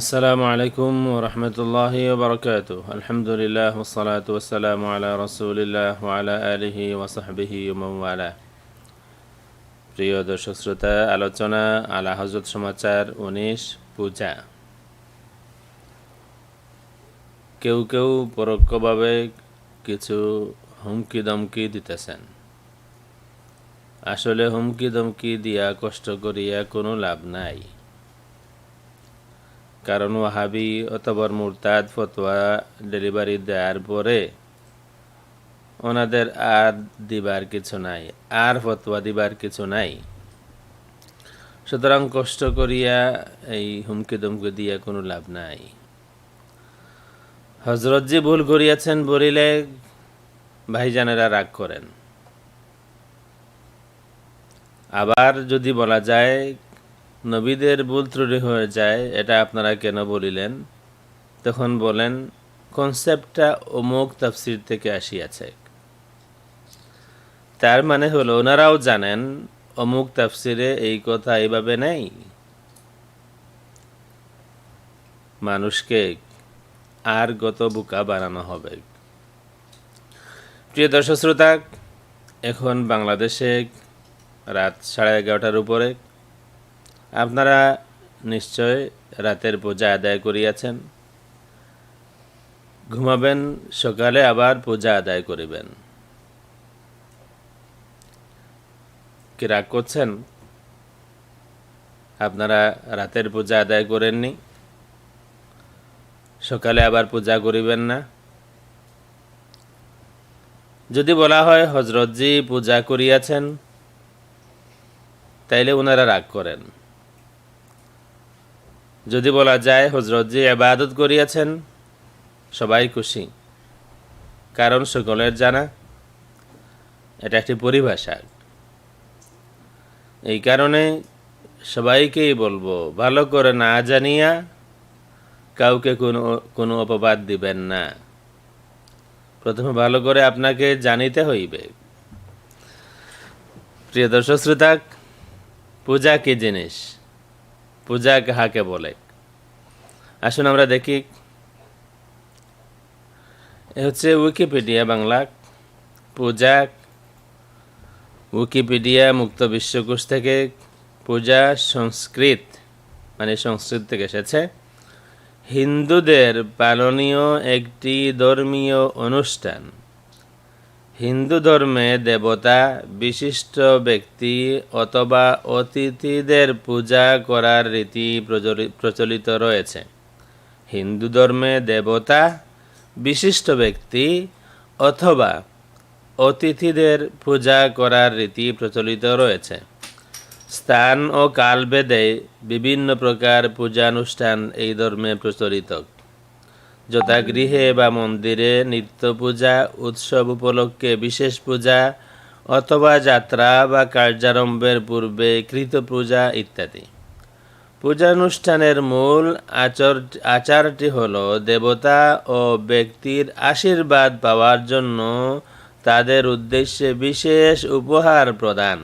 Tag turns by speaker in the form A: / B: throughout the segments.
A: আসসালামু আলাইকুম রহমতুল্লাহ বরকাত আলহামদুলিল্লাহ ওসালাত ওসালাম আলা রসুলিল্লাহ আলা আলহি ওসাহাবিহি ওমালা প্রিয় দর্শক শ্রোতা, আলোচনা আলা হজরত সমাচার উনিশ, পূজা। কেউ কেউ পরোক্ষভাবে কিছু হুমকি দমকি দিতেছেন। আসলে হুমকি দমকি দিয়া কষ্ট করিয়া কোনো লাভ নাই। কারণ ওয়াহাবি অথবা মুরতাদ ফতোয়া ডেলিভারি দেওয়ার পরে ওনাদের আর দিবার কিছু নাই, আর ফতোয়া দিবার কিছু নাই। সুতরাং কষ্ট করিয়া এই হুমকি দমকি দিয়া কোনো লাভ নাই। হজরতজি ভুল করিয়াছেন বলিলে ভাইজানেরা রাগ করেন। আবার যদি বলা যায় নবীদের ভুল ত্রুটি হয়ে যায়, এটা আপনারা কেন বলিলেন? তখন বলেন, কনসেপ্টটা অমুক তাফসির থেকে আসিয়াছে। তার মানে হলো, ওনারাও জানেন অমুক তাফসিরে এই কথা এইভাবে নেই। মানুষকে আর গত বুকা বানানো হবে। প্রিয় দর্শক শ্রোতা, এখন বাংলাদেশে রাত সাড়ে এগারোটার উপরে আপনারা নিশ্চয় রাতের পূজা আদায় করিয়াছেন। ঘুমাবেন সকালে আবার পূজা আদায় করিবেন। কি রাগ করছেন? আপনারা রাতের পূজা আদায় করেননি? সকালে আবার পূজা করিবেন না? যদি বলা হয় হজরতজি পূজা করিয়াছেন, তাইলে ওনারা রাগ করেন। যদি বলা যায় হজরতজি আবাদত করিয়াছেন, সবাই খুশি, কারণ সকলের জানা এটা একটি পরিভাষা। এই কারণে সবাইকেই বলব, ভালো করে না জানিয়া কাউকে কোনো কোনো অপবাদ দিবেন না। প্রথমে ভালো করে আপনাকে জানিতে হইবে। প্রিয় দর্শক, শ্রোতা, পূজা কি জিনিস? পূজা কাহাকে বলে? আসুন আমরা দেখি। এ হচ্ছে উইকিপিডিয়া বাংলা। পূজা, উইকিপিডিয়া মুক্ত বিশ্বকোষ থেকে পূজা সংস্কৃত মানে সংস্কৃত থেকে এসেছে। হিন্দুদের পালনীয় একটি ধর্মীয় অনুষ্ঠান। হিন্দু ধর্মে দেবতা, বিশিষ্ট ব্যক্তি অথবা অতিথিদের পূজা করার রীতি প্রচলিত রয়েছে। হিন্দু ধর্মে দেবতা, বিশিষ্ট ব্যক্তি অথবা অতিথিদের পূজা করার রীতি প্রচলিত রয়েছে। স্থান ও কালভেদে বিভিন্ন প্রকার পূজানুষ্ঠান এই ধর্মে প্রচলিত। যথা গৃহে বা মন্দিরে নিত্য পূজা উৎসব উপলক্ষে বিশেষ পূজা অথবা যাত্রা বা কার্যারম্ভের পূর্বে কৃত পূজা ইত্যাদি। পূজানুষ্ঠানের মূল আচর আচারটি হল দেবতা ও ব্যক্তির আশীর্বাদ পাওয়ার জন্য তাদের উদ্দেশ্যে বিশেষ উপহার প্রদান।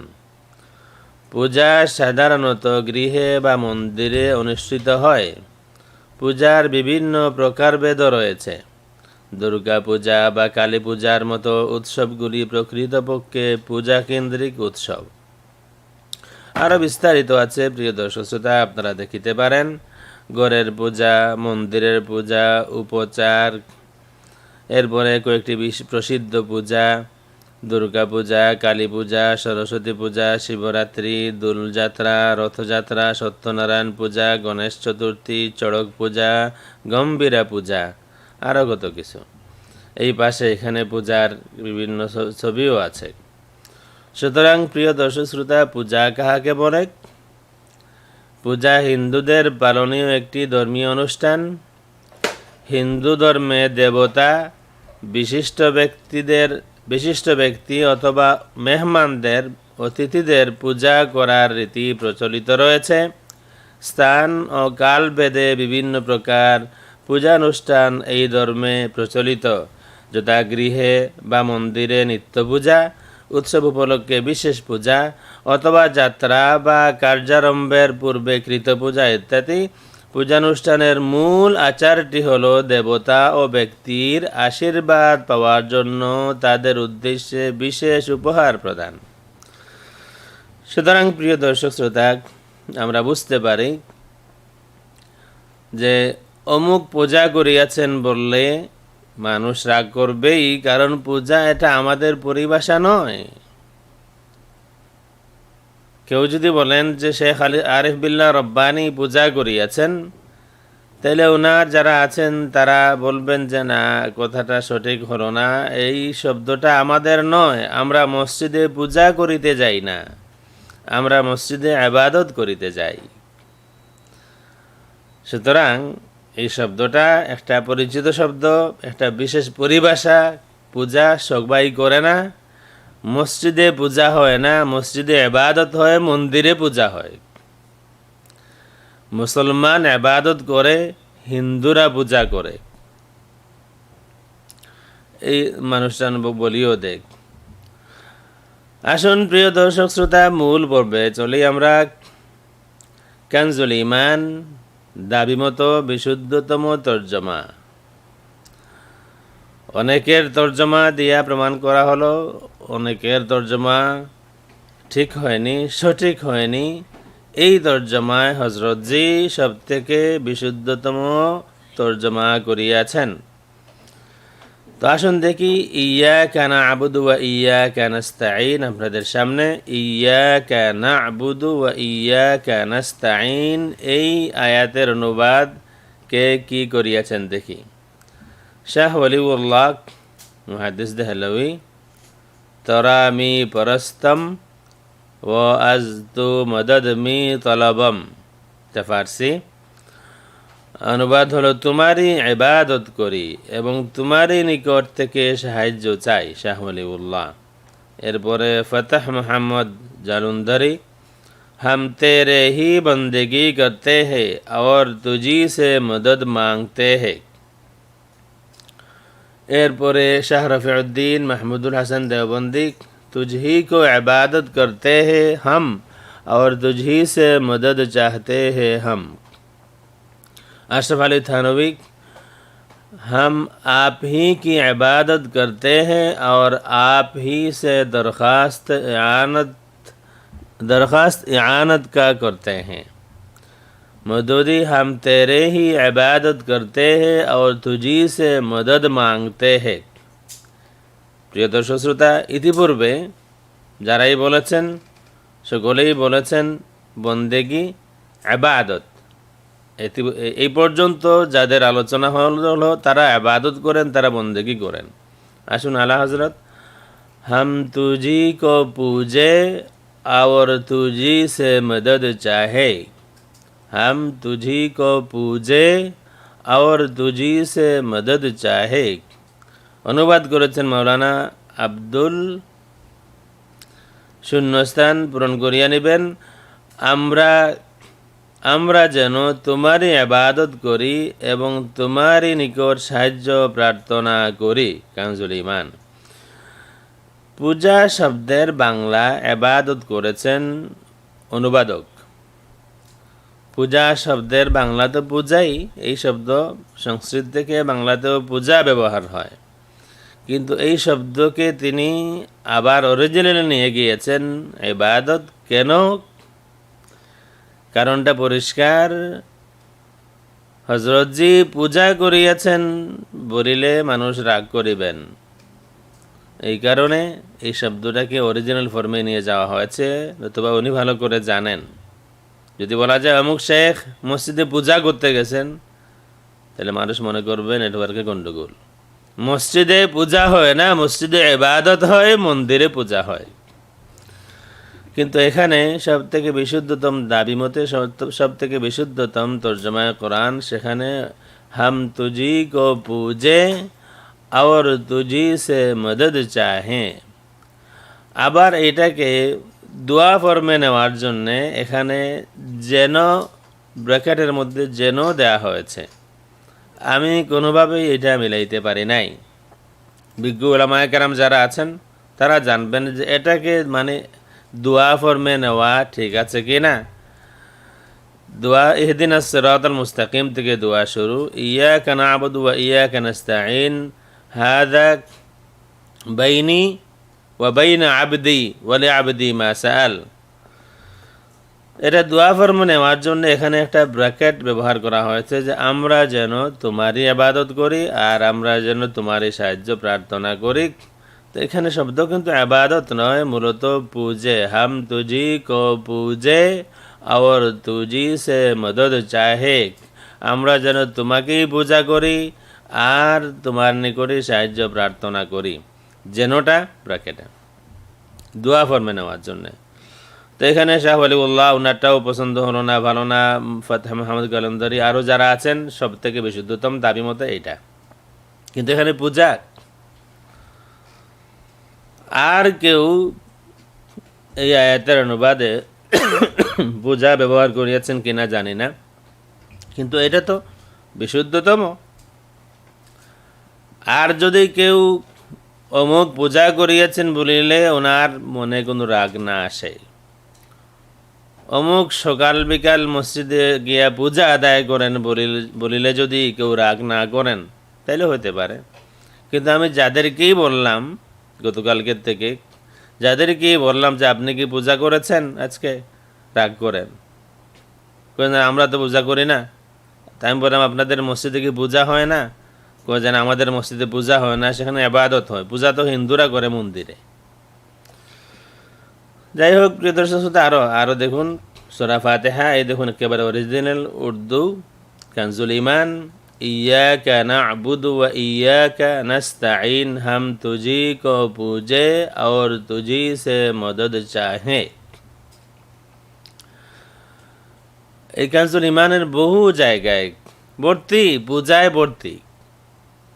A: পূজা সাধারণত গৃহে বা মন্দিরে অনুষ্ঠিত হয়। পূজার বিভিন্ন প্রকারভেদ রয়েছে। দুর্গা পূজা বা কালী পূজার মতো উৎসবগুলি প্রকৃতপক্ষে পূজা কেন্দ্রিক উৎসব। আরও বিস্তারিত আছে, প্রিয় দর্শক শ্রোতা, আপনারা দেখিতে পারেন, গড়ের পূজা, মন্দিরের পূজা, উপচার, এরপরে কয়েকটি প্রসিদ্ধ পূজা দুর্গা পূজা, কালী পূজা, সরস্বতী পূজা, শিবরাত্রি, দোলযাত্রা, রথযাত্রা, সত্যনারায়ণ পূজা, গণেশ চতুর্থী, চড়ক পূজা, গম্ভীরা পূজা আরও কত কিছু। এই পাশে এখানে পূজার বিভিন্ন ছবিও আছে। সুতরাং প্রিয় দর্শক শ্রোতা, পূজা কাহাকে বলে? পূজা হিন্দুদের পালনীয় একটি ধর্মীয় অনুষ্ঠান। হিন্দু ধর্মে দেবতা, বিশিষ্ট ব্যক্তিদের বিশিষ্ট ব্যক্তি অথবা মেহমানদের, অতিথিদের পূজা করার রীতি প্রচলিত রয়েছে। স্থান ও কাল ভেদে বিভিন্ন প্রকার পূজানুষ্ঠান এই ধর্মে প্রচলিত। যথা গৃহে বা মন্দিরে নিত্য পূজা উৎসব উপলক্ষে বিশেষ পূজা অথবা যাত্রা বা কার্যারম্ভের পূর্বে কৃত পূজা ইত্যাদি পূজানুষ্ঠানের মূল আচারটি হল দেবতা ও ব্যক্তির আশীর্বাদ পাওয়ার জন্য তাদের উদ্দেশ্যে বিশেষ উপহার প্রদান। সুতরাং প্রিয় দর্শক শ্রোতা, আমরা বুঝতে পারি যে অমুক পূজা করিয়াছেন বললে মানুষ রাগ করবেই, কারণ পূজা এটা আমাদের পরিভাষা নয়। কেউ যদি বলেন যে শেখ আলী আরিফ বিল্লাহ রব্বানি পূজা করিয়াছেন তাহলে ওনার যারা আছেন তারা বলবেন যে না, কথাটা সঠিক হলো না। এই শব্দটা আমাদের নয়, আমরা মসজিদে পূজা করিতে যাই না। আমরা মসজিদে আবাদত করিতে যাই। সুতরাং এই শব্দটা একটা পরিচিত শব্দ, একটা বিশেষ পরিভাষা, পূজা সবাই করে না। মসজিদে পূজা হয় না, মসজিদে এবাদত হয়, মন্দিরে পূজা হয়। মুসলমান এবাদত করে, হিন্দুরা পূজা করে। এই মানুষটান বলিও দেখ। আসুন প্রিয় দর্শক শ্রোতা, মূল পর্বে চলি আমরা। কানজুল ইমান দাবি মতো বিশুদ্ধতম তর্জমা। অনেকের তর্জমা দিয়া প্রমাণ করা হলো, অনেকের তর্জমা ঠিক হয়নি, সঠিক হয়নি। এই তর্জমায় হজরতজি সব থেকে বিশুদ্ধতম তর্জমা করিয়াছেন। তো আসুন দেখি ইয়া কানা আবুদু ওয়া ইয়া কানাস্তাইন আপনাদের সামনে ইয়া কানা আবুদু ওয়া ইয়া কানাস্তাইন এই আয়াতের অনুবাদ কে কি করিয়াছেন দেখি। শাহ ওলিউল্লাহ মুহাদ্দিস দেহলবি তরামি পরস্তম ও আজ তু মদদ মি তলবম ফার্সি অনুবাদ হলো তোমারই ইবাদত করি এবং তোমারই নিকট থেকে সাহায্য চাই শাহ উল্লাহ এরপরে ফতহ মোহাম্মদ জালুন্দরি हम तेरे ही बंदगी करते हैं और तुझी से मदद मांगते हैं शाह रफ़ीउद्दीन महमूदुल हसन देवबंदी तुझही को इबादत करते हैं हम और तुझही से मदद चाहते हैं हम अशरफ अली थानवी हम आप ही की इबादत करते हैं और आप ही से दरख्वास्त आनत दरख्वास्त आनत का करते हैं मदूदी हम तेरे ही इबादत करते हैं और तुझी से मदद मांगते हैं প্রিয় দর্শক শ্রোতা ইতিপূর্বে যারাই বলেছেন সকলেই বলেছেন বন্দেগি আবাদত এই পর্যন্ত যাদের আলোচনা হলো তারা আবাদত করেন তারা বন্দেগি করেন আসুন আলা হজরত हम तुझी को पूजे और तुझी से मदद चाहे हम तुझी को पूजे और तुझी से मदद चाहे অনুবাদ করেছেন মাওলানা আব্দুল শূন্যস্থান পূরণ করিয়া নেবেন আমরা আমরা যেন তোমারই আবাদত করি এবং তোমারই নিকট সাহায্য প্রার্থনা করি কাঞ্জুল ইমান পূজা শব্দের বাংলা আবাদত করেছেন অনুবাদক পূজা শব্দের বাংলা তো পূজাই, এই শব্দ সংস্কৃত থেকে বাংলাতেও পূজা ব্যবহার হয়। কিন্তু এই শব্দকে তিনি আবার অরিজিনালে নিয়ে গিয়েছেন ইবাদত কেন? কারণটা পরিষ্কার। হজরতজি পূজা করিয়াছেন, বলিলে মানুষ রাগ করিবেন। এই কারণে এই শব্দটাকে অরিজিনাল ফর্মে নিয়ে যাওয়া হয়েছে, নতুবা উনি ভালো করে জানেন। যদি বলা যায় অমুক শেখ মসজিদে পূজা করতে গেছেন, তাহলে মানুষ মনে করবে নেটওয়ার্কে গণ্ডগোল মসজিদে পূজা হয় না, মসজিদে ইবাদত হয়, মন্দিরে পূজা হয়। কিন্তু এখানে সব থেকে বিশুদ্ধতম দাবি মতে সব থেকে বিশুদ্ধতম তর্জমায় কোরআন, সেখানে হাম তুজি কো পূজে আর তুজি সে মদদ চাহে। আবার এটাকে দোয়া ফর্মে নেওয়ার জন্যে এখানে যেন ব্র্যাকেটের মধ্যে যেন দেয়া হয়েছে। আমি কোনোভাবেই এটা মিলাইতে পারি নাই। বিজ্ঞ ওলামায় কেরাম যারা আছেন, তারা জানবেন যে এটাকে মানে দোয়া ফর্মে নেওয়া ঠিক আছে কি না দোয়া ইহদিন সিরাত আল মুস্তাকিম থেকে দোয়া শুরু। ইয়া কানা আবদু ওয়া ইয়া কানাস্তাইন হাদা বাইনি ওয়া বাইনা আবদি ওয়ালি আবদি মা এটা দোয়া ফর্ম নেওয়ার জন্য এখানে একটা ব্র্যাকেট ব্যবহার করা হয়েছে যে আমরা যেন তোমারই আবাদত করি আর আমরা যেন তোমারই সাহায্য প্রার্থনা করি। তো এখানে শব্দ কিন্তু আবাদত নয়, মূলত পূজে। হাম তুজি কো পূজে আর তুজি সে মদত চাহে। আমরা যেন তোমাকেই পূজা করি আর তোমার নিকটে সাহায্য প্রার্থনা করি। যেনটা ব্র্যাকেটে। দোয়া ফর্মে নেওয়ার জন্যে। তো এখানে শাহ আলিউল্লাহ ওনারটাও পছন্দ হলো না, ভালো না, ফতেহ মাহমুদ কালন্দারি আরও যারা আছেন সব থেকে বিশুদ্ধতম দাবি মতো এইটা। কিন্তু এখানে পূজা। আর কেউ এই আয়াতের অনুবাদে পূজা ব্যবহার করিয়াছেন কিনা জানি না। কিন্তু এটা তো বিশুদ্ধতম আর যদি কেউ অমুক পূজা করিয়াছেন বলিলে ওনার মনে কোনো রাগ না আসে। অমুক সকাল বিকাল মসজিদে গিয়া পূজা আদায় করেন বলিলে যদি কেউ রাগ না করেন, তাইলে হতে পারে। কিন্তু আমি যাদেরকেই বললাম গতকালকের থেকে, যাদেরকেই বললাম যে আপনি কি পূজা করেছেন আজকে, রাগ করেন। আমরা তো পূজা করি না। তাই আমি বললাম, আপনাদের মসজিদে কি পূজা হয় না? কয়ে যেন আমাদের মসজিদে পূজা হয় না, সেখানে আবাদত হয়। পূজা তো হিন্দুরা করে মন্দিরে। যাই হোক, প্রিয় দর্শক শ্রোতা আরও আরও দেখুন, সোরা ফাতেহা, এই দেখুন একেবারে অরিজিনাল উর্দু, কানজুল ইমান إياك نعبد وإياك نستعين হাম তুজি ক پوجے اور তুজি সে মদদ চাহে। এই কাঞ্চুল ইমানের বহু জায়গায় ভর্তি, পূজায় ভর্তি।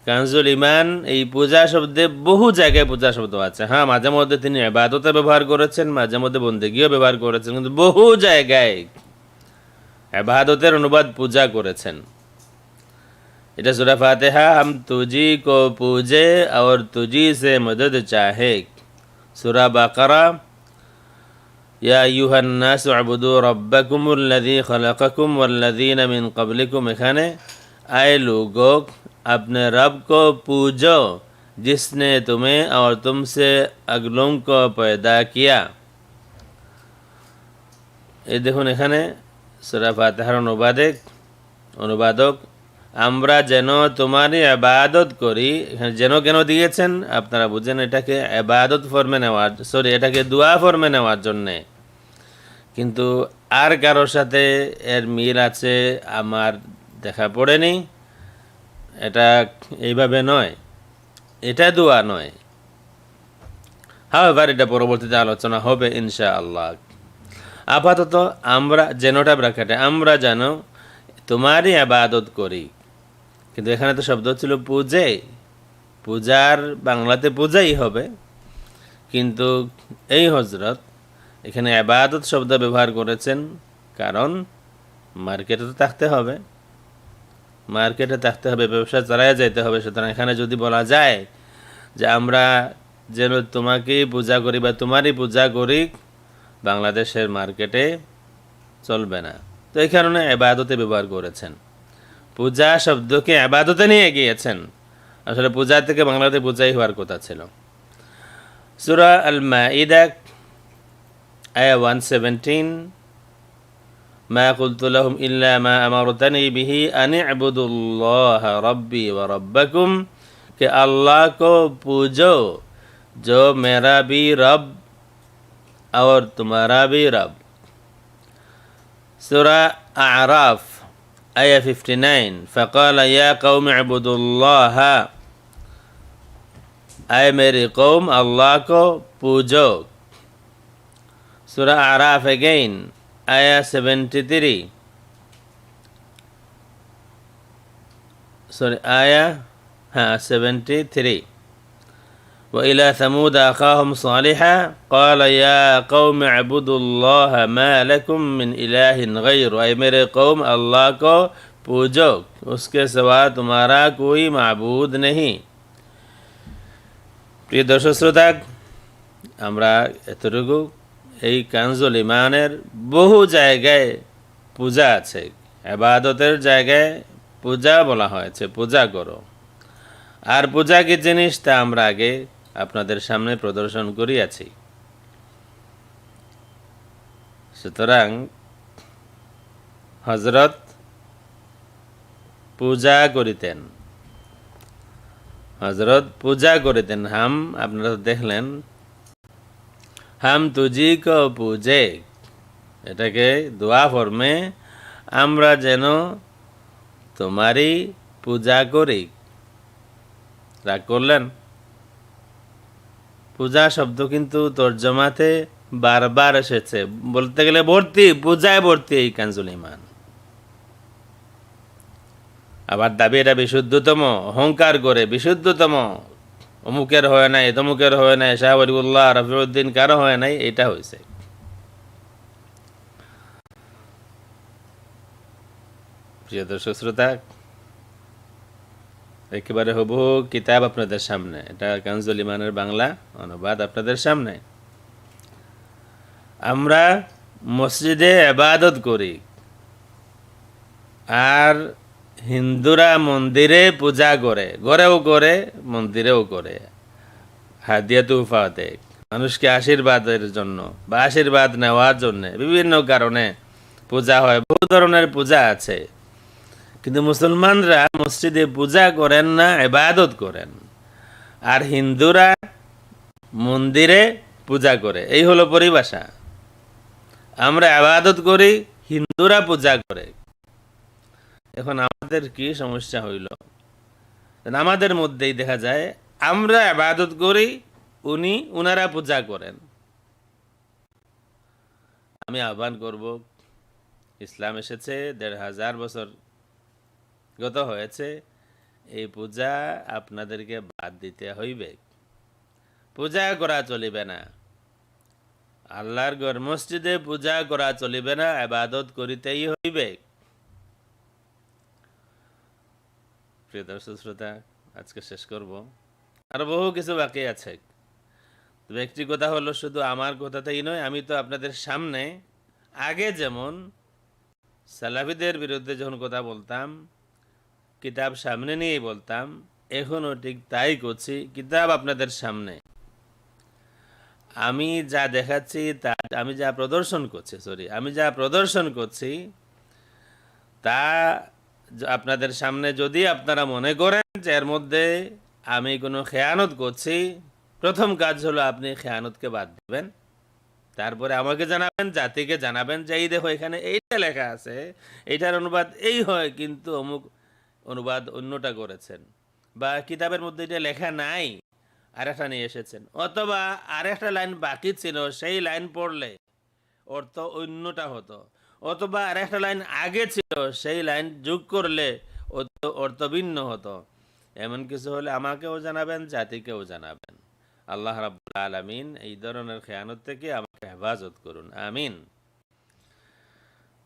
A: কানজুল ইমান, এই পূজা শব্দে বহু জায়গায় পূজা শব্দ আছে। হ্যাঁ মাঝে মধ্যে তিনি এবাদতে ব্যবহার করেছেন, মাঝে মধ্যে বন্দেগীও ব্যবহার করেছেন, কিন্তু বহু জায়গায় এবাদতের অনুবাদ পূজা করেছেন। এটা সুরা ফাতেহা, হাম তুজি কো পুজে, আর তুজি সে মদদ চাহে। সুরা বাকারা يا أيها الناس اعبدوا ربكم الذي خلقكم والذين من قبلكم এখানে, আয় লোক अपने रब को पूजो जिसने तुम्हें और तुमसे अगलों को पैदा किया এই দেখুন এখানে সুরা ফাতেহার অনুবাদক অনুবাদক আমরা যেন তোমারই আবাদত করি এখানে যেন কেন দিয়েছেন আপনারা বুঝেন এটাকে আবাদত ফর্মে নেওয়ার সরি এটাকে দোয়া ফর্মে নেওয়ার জন্যে কিন্তু আর কারোর সাথে এর মিল আছে আমার দেখা পড়েনি এটা এইভাবে নয়, এটা দোয়া নয়। হ্যাঁ এবার এটা পরবর্তীতে আলোচনা হবে ইনশা আল্লাহ আপাতত আমরা যেনটা ব্রাকেটে আমরা যেন তোমারই আবাদত করি, কিন্তু এখানে তো শব্দ ছিল পূজে, পূজার বাংলাতে পূজাই হবে, কিন্তু এই হজরত এখানে আবাদত শব্দ ব্যবহার করেছেন, কারণ মার্কেটে তো থাকতে হবে। মার্কেটে থাকতে হবে ব্যবসা চালায় যাইতে হবে। সুতরাং এখানে যদি বলা যায় যে আমরা যেন তোমাকেই পূজা করি বা তোমারই পূজা করি, বাংলাদেশের মার্কেটে চলবে না। তো এই কারণে আবাদতে ব্যবহার করেছেন। পূজা শব্দকে আবাদতে নিয়ে গিয়েছেন। আসলে পূজা থেকে বাংলাতে পূজাই হওয়ার কথা ছিল। সুরা আল মাইদা আয়া ওয়ান সেভেন্টিন ما قلت لهم إلا ما أمرتني به أن اعبدوا الله ربي وربكم کہ اللہ کو پوجو جو میرا بھی رب اور تمہارا بھی رب سورہ اعراف آية 59 فقال يا قوم اعبدوا الله اے میری قوم اللہ کو پوجو سورہ اعراف again आया 73 सॉरी आया हाँ 73 وإلى ثمود أخاهم صالحا قال يا قوم اعبدوا الله ما لكم من إله غير أي मेरे कौम अल्लाह को पूजो उसके सिवा तुम्हारा कोई माबूद नहीं প্রিয় দর্শক শ্রোতা আমরা এতটুকু এই কানজুল ইমানের বহু জায়গায় পূজা আছে। এবাদতের জায়গায় পূজা বলা হয়েছে, পূজা করো। আর পূজা কি জিনিস তা আমরা আগে আপনাদের সামনে প্রদর্শন করিয়াছি। সুতরাং হজরত পূজা করিতেন। হজরত পূজা করিতেন। হাম, আপনারা দেখলেন হাম তুজি ক পূজে। এটাকে দোয়া ফর্মে, আমরা যেন তোমারই পূজা করি। রাগ করলেন। পূজা শব্দ কিন্তু তর্জমাতে বারবার এসেছে। বলতে গেলে ভর্তি, পূজায় ভর্তি এই কাঞ্জুল আবার দাবি, এটা বিশুদ্ধতম, অহংকার করে বিশুদ্ধতম। অমুকের হয় নাই, তমুকের হয় নাই, শাহ বলিউল্লাহ রফিউদ্দিন কারও হয় নাই এটা হয়েছে প্রিয় দর্শক শ্রোতা, একেবারে হুবহু কিতাব আপনাদের সামনে। এটা কানজুল ইমানের বাংলা অনুবাদ আপনাদের সামনে। আমরা মসজিদে এবাদত করি। আর হিন্দুরা মন্দিরে পূজা করে ঘরেও করে, মন্দিরেও করে। হাদিয়া তুফা দেয় মানুষকে আশীর্বাদের জন্য বা আশীর্বাদ নেওয়ার জন্য বিভিন্ন কারণে পূজা হয়, বহু ধরনের পূজা আছে। কিন্তু মুসলমানরা মসজিদে পূজা করেন না এবাদত করেন। আর হিন্দুরা মন্দিরে পূজা করে, এই হলো পরিভাষা। আমরা আবাদত করি, হিন্দুরা পূজা করে। এখন আমাদের কি সমস্যা হইল? আমাদের মধ্যেই দেখা যায়, আমরা আবাদত করি, উনি উনারা পূজা করেন। আমি আহ্বান করব, ইসলাম এসেছে, দেড় হাজার বছর গত হয়েছে, এই পূজা আপনাদেরকে বাদ দিতে হইবে। পূজা করা চলিবে না। আল্লাহর ঘর মসজিদে পূজা করা চলিবে না আবাদত করিতেই হইবে। প্রিয় দর্শক শ্রোতা, আজকে শেষ করব। আর বহু কিছু বাকি আছে। একটি কথা হলো, শুধু আমার কথাতেই নয়, আমি তো আপনাদের সামনে আগে যেমন সালাফিদের বিরুদ্ধে যখন কথা বলতাম, কিতাব সামনে নিয়েই বলতাম এখনও ঠিক তাই করছি, কিতাব আপনাদের সামনে। আমি যা দেখাচ্ছি, তা আমি যা প্রদর্শন করছি সরি আমি যা প্রদর্শন করছি, তা আপনাদের সামনে যদি আপনারা মনে করেন যে এর মধ্যে আমি কোনো খেয়ানত করছি, প্রথম কাজ হলো আপনি খেয়ানতকে বাদ দিবেন। তারপরে আমাকে জানাবেন, জাতিকে জানাবেন যে এই দেখো এখানে এইটা লেখা আছে, এইটার অনুবাদ এই হয় কিন্তু অমুক অনুবাদ অন্যটা করেছেন বা কিতাবের মধ্যে এটা লেখা নাই, আরেকটা নিয়ে এসেছেন। অথবা আরেকটা লাইন বাকি ছিল, সেই লাইন পড়লে অর্থ অন্যটা হতো। অথবা আরেকটা লাইন আগে ছিল, সেই লাইন যোগ করলে অর্থ- অর্থ ভিন্ন হতো। এমন কিছু হলে আমাকেও জানাবেন, জাতিকেও জানাবেন। আল্লাহ রাব্বুল আলামিন এই ধরনের খেয়ানত থেকে আমাকে হেফাজত করুন, আমিন।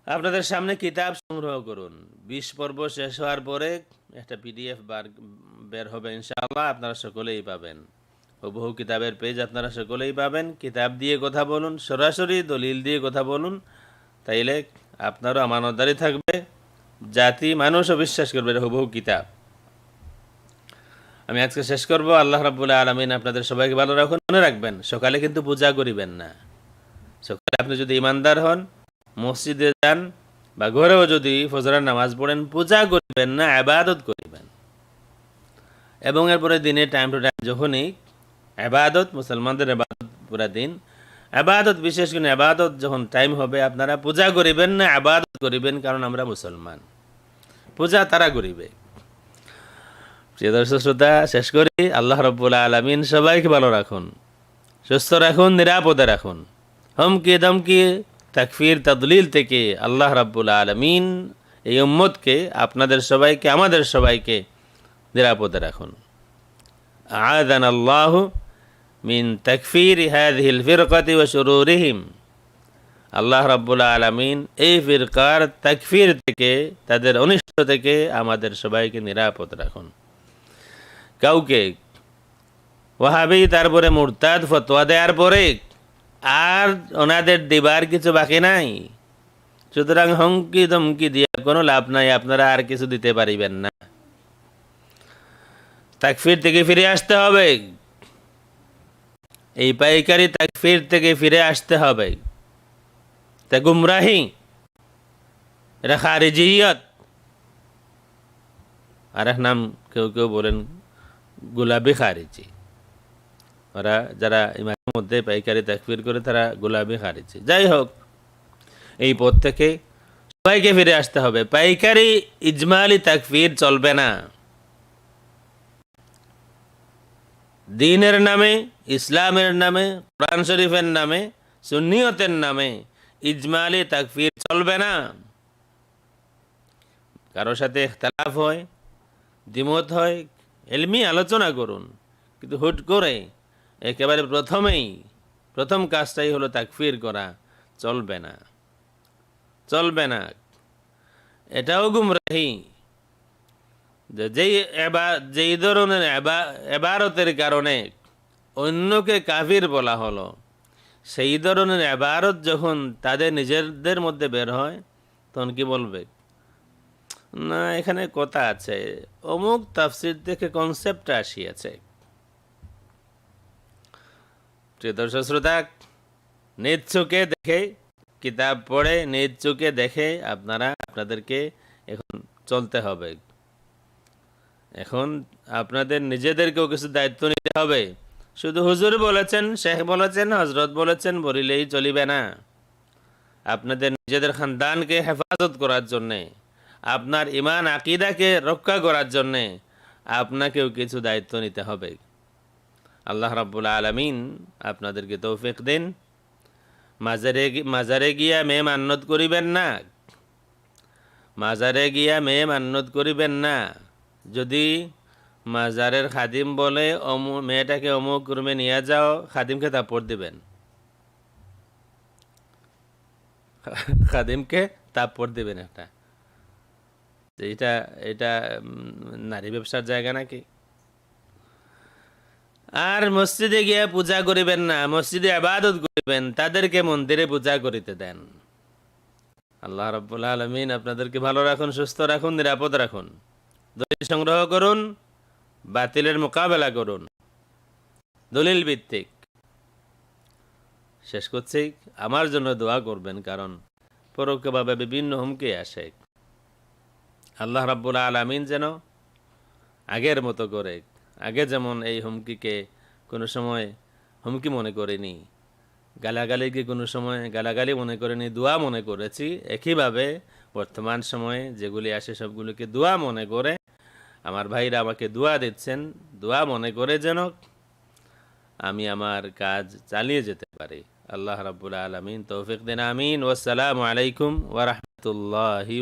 A: আপনাদের সামনে কিতাব সংগ্রহ করুন। বিশ পর্ব শেষ হওয়ার পরে একটা পিডিএফ বার, বের হবে ইনশাআল্লাহ, আপনারা সকলেই পাবেন। হুবহু কিতাবের পেজ আপনারা সকলেই পাবেন। কিতাব দিয়ে কথা বলুন, সরাসরি দলিল দিয়ে কথা বলুন। তাইলে আপনারও আমানতদারি থাকবে, জাতি মানুষও বিশ্বাস করবে, এটা হুবহু কিতাব। আমি আজকে শেষ করব, আল্লাহ রাবুল্লাহ আলমিন আপনাদের সবাইকে ভালো রাখুন, মনে রাখবেন, সকালে কিন্তু পূজা করিবেন না। সকালে আপনি যদি ইমানদার হন, মসজিদে যান বা ঘরেও যদি ফজরের নামাজ পড়েন, পূজা করিবেন না, আবাদত করিবেন। এবং এরপরে দিনে টাইম টু টাইম যখনই আবাদত, মুসলমানদের আবাদত পুরা দিন আবাদত, বিশেষ করে আবাদত যখন টাইম হবে, আপনারা পূজা করিবেন না, আবাদত করিবেন, কারণ আমরা মুসলমান। পূজা তারা করিবে। প্রিয় দর্শক শ্রোতা, শেষ করি। আল্লাহ রব্বুল্লা আলমিন সবাইকে ভালো রাখুন, সুস্থ রাখুন, নিরাপদে রাখুন। হমকি দমকি তাকফির, তদলিল থেকে আল্লাহ রাব্বুল আলমিন এই উম্মতকে, আপনাদের সবাইকে, আমাদের সবাইকে নিরাপদে রাখুন। আদান আল্লাহ মিন তাকফির হাদিহিল ফিরকাতি ও শুরুরিহিম। আল্লাহ রাব্বুল আলমিন এই ফিরকার তাকফির থেকে, তাদের অনিষ্ট থেকে আমাদের সবাইকে নিরাপদ রাখুন। কাউকে ওহাবি তারপরে মুরতাদ ফতোয়া দেওয়ার পরে আর ওনাদের দিবার কিছু বাকি নাই। সুতরাং হংকি ধমকি দিয়ে কোনো লাভ নাই, আপনারা আর কিছু দিতে পারিবেন না। তাকফির থেকে ফিরে আসতে হবে। এই পাইকারি তাকফির থেকে ফিরে আসতে হবে। তা গুমরাহি, এটা খারিজিয়ত। আর এক নাম কেউ কেউ বলেন গোলাপি খারিজি। ওরা যারা ইমামের মধ্যে পাইকারি তাকফির করে, তারা গোলাপি খারিজি। যাই হোক, এই পথ থেকে সবাইকে ফিরে আসতে হবে। পাইকারি ইজমালি তাকফির চলবে না। দিনের নামে, ইসলামের নামে, কোরআন শরীফের নামে, সুন্নিয়তের নামে ইজমালি তাকফির চলবে না। কারও সাথে ইখতলাফ হয়, দ্বিমত হয়, এলমি আলোচনা করুন, কিন্তু হুট করে একেবারে প্রথমেই, প্রথম কাজটাই হলো তাকফির করা, চলবে না। চলবে না। এটাও গুমরাহি। যেই যেই ধরনের এবারতের কারণে অন্যকে কাফির বলা হলো, সেই ধরনের এবারত যখন তাদের নিজেদের মধ্যে বের হয়, তখন কি বলবে? না, এখানে কথা আছে। অমুক তাফসির থেকে কনসেপ্ট আসিয়াছে। প্রিয় শ্রোতা চোখে দেখে কিতাব পড়ে, নিজ চোখে দেখে আপনারা, আপনাদেরকে এখন চলতে হবে। এখন আপনাদের নিজেদেরকেও কিছু দায়িত্ব নিতে হবে। শুধু হুজুর বলেছেন, শেখ বলেছেন হজরত বলেছেন, বলিলেই চলিবে না। আপনাদের নিজেদের খানদানকে হেফাজত করার জন্যে, আপনার ইমান আকিদাকে রক্ষা করার জন্যে আপনাকেও কিছু দায়িত্ব নিতে হবে। আল্লাহ রাব্বুল আলমিন আপনাদেরকে তৌফিক দিন। মাজারে মাজারে গিয়া মেয়ে মান্নত করিবেন না। মাজারে গিয়া মেয়ে মান্নত করিবেন না। যদি মাজারের খাদিম বলে অমু, মেয়েটাকে অমুক রুমে নিয়ে যাও, খাদিমকে তাপড় দিবেন। খাদিমকে তাপড় দিবেন একটা। এটা এটা নারী ব্যবসার জায়গা নাকি? আর মসজিদে গিয়ে পূজা করিবেন না, মসজিদে আবাদত করিবেন, তাদেরকে মন্দিরে পূজা করিতে দেন। আল্লাহ রব্বুল আলমিন আপনাদেরকে ভালো রাখুন, সুস্থ রাখুন, নিরাপদ রাখুন। দলিল সংগ্রহ করুন, বাতিলের মোকাবেলা করুন। দলিল ভিত্তিক। শেষ করছি। আমার জন্য দোয়া করবেন কারণ পরোক্ষভাবে বিভিন্ন হুমকি আসে। আল্লাহ রাব্বুল আলামিন যেন আগের মতো করে, আগে যেমন এই হুমকিকে কোনো সময় হুমকি মনে করিনি গালাগালিকে কোনো সময় গালাগালি মনে করিনি, দোয়া মনে করেছি, একইভাবে বর্তমান সময়ে যেগুলি আসে সবগুলোকে দোয়া মনে করে আমার ভাইরা আমাকে দোয়া দিচ্ছেন, দোয়া মনে করে যেন আমি আমার কাজ চালিয়ে যেতে পারি। আল্লাহ রাবুল আলমিন তৌফিক দিন, আমিন। ওসালামু আলাইকুম ওরহমতুল্লাহি